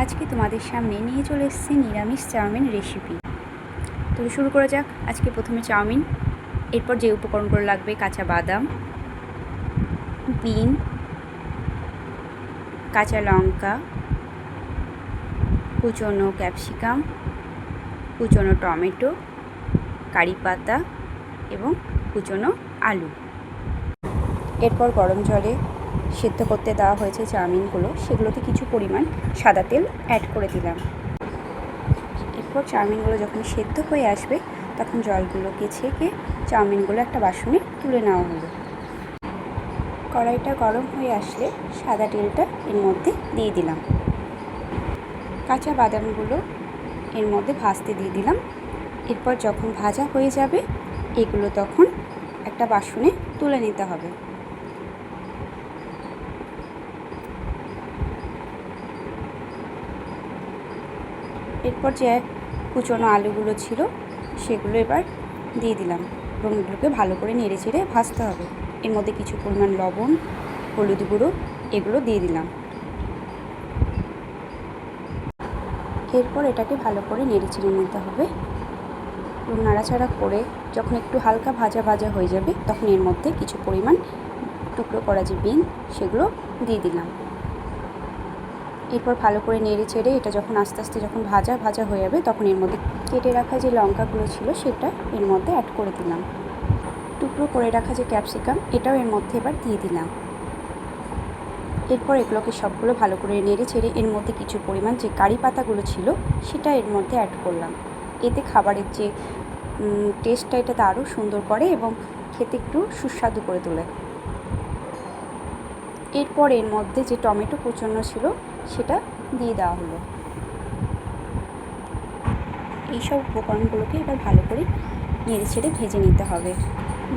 আজকে তোমাদের সামনে নিয়ে চলে এসেছি নিরামিষ চাউমিন রেসিপি তো শুরু করা যাক। আজকে প্রথমে চাউমিন, এরপর যে উপকরণগুলো লাগবে কাঁচা বাদাম, বিন, কাঁচা লঙ্কা, কুচনো ক্যাপসিকাম, কুচনো টমেটো, কারি পাতা এবং কুচনো আলু। এরপর গরম জলে সেদ্ধ করতে দেওয়া হয়েছে চাউমিনগুলো। সেগুলোতে কিছু পরিমাণ সাদা তেল অ্যাড করে দিলাম। এরপর চাউমিনগুলো যখন সেদ্ধ হয়ে আসবে, তখন জলগুলোকে ছেঁকে চাউমিনগুলো একটা বাসনে তুলে নেওয়া হলো। কড়াইটা গরম হয়ে আসলে সাদা তেলটা এর মধ্যে দিয়ে দিলাম। কাঁচা বাদামগুলো এর মধ্যে ভাজতে দিয়ে দিলাম। এরপর যখন ভাজা হয়ে যাবে, এগুলো তখন একটা বাসনে তুলে নিতে হবে। এরপর যে কুচনো আলুগুলো ছিল, সেগুলো এবার দিয়ে দিলাম এবং এগুলোকে ভালো করে নেড়ে চেড়ে ভাজতে হবে। এর মধ্যে কিছু পরিমাণ লবণ, হলুদ গুঁড়ো, এগুলো দিয়ে দিলাম। এরপর এটাকে ভালো করে নেড়ে চেড়ে নিতে হবে এবং নাড়াচাড়া করে যখন একটু হালকা ভাজা ভাজা হয়ে যাবে, তখন এর মধ্যে কিছু পরিমাণ টুকরো করা যে বিন, সেগুলো দিয়ে দিলাম। এরপর ভালো করে নেড়ে চেড়ে এটা যখন আস্তে আস্তে যখন ভাজা ভাজা হয়ে যাবে, তখন এর মধ্যে কেটে রাখা যে লঙ্কাগুলো ছিল, সেটা এর মধ্যে অ্যাড করে দিলাম। টুকরো করে রাখা যে ক্যাপসিকাম এটাও এর মধ্যে এবার দিয়ে দিলাম। এরপর এগুলোকে সবগুলো ভালো করে নেড়ে ছেড়ে এর মধ্যে কিছু পরিমাণ যে কারি পাতাগুলো ছিল, সেটা এর মধ্যে অ্যাড করলাম। এতে খাবারের যে টেস্টটা এটাতে আরও সুন্দর করে এবং খেতে একটু সুস্বাদু করে তোলে। এরপর এর মধ্যে যে টমেটো কুচন্ন ছিল, সেটা দিয়ে দেওয়া হলো। এইসব উপকরণগুলোকে এবার ভালো করে নেড়ে ছেড়ে ভেজে নিতে হবে।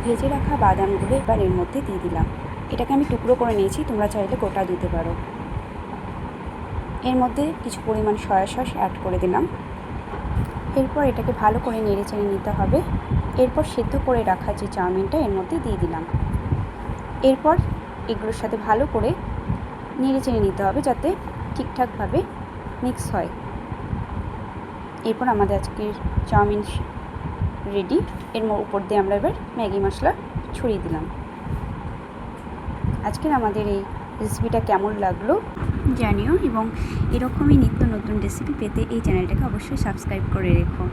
ভেজে রাখা বাদামগুলো এবার এর মধ্যে দিয়ে দিলাম। এটাকে আমি টুকরো করে নিয়েছি, তোমরা চাইলে গোটা দিতে পারো। এর মধ্যে কিছু পরিমাণ সয়া সস অ্যাড করে দিলাম। এরপর এটাকে ভালো করে নেড়ে চেড়ে নিতে হবে। এরপর সেদ্ধ করে রাখা যে চাউমিনটা এর মধ্যে দিয়ে দিলাম। এরপর এগুলোর সাথে ভালো করে নেড়ে চেড়ে নিতে হবে যাতে ঠিকঠাকভাবে মিক্স হয়। এরপর আমাদের আজকের চাউমিন রেডি এর উপর দিয়ে আমরা এবার ম্যাগি মশলা ছড়িয়ে দিলাম। আজকের আমাদের এই রেসিপিটা কেমন লাগল জানিও এবং এরকমই নিত্য নতুন রেসিপি পেতে এই চ্যানেলটাকে অবশ্যই সাবস্ক্রাইব করে রেখো।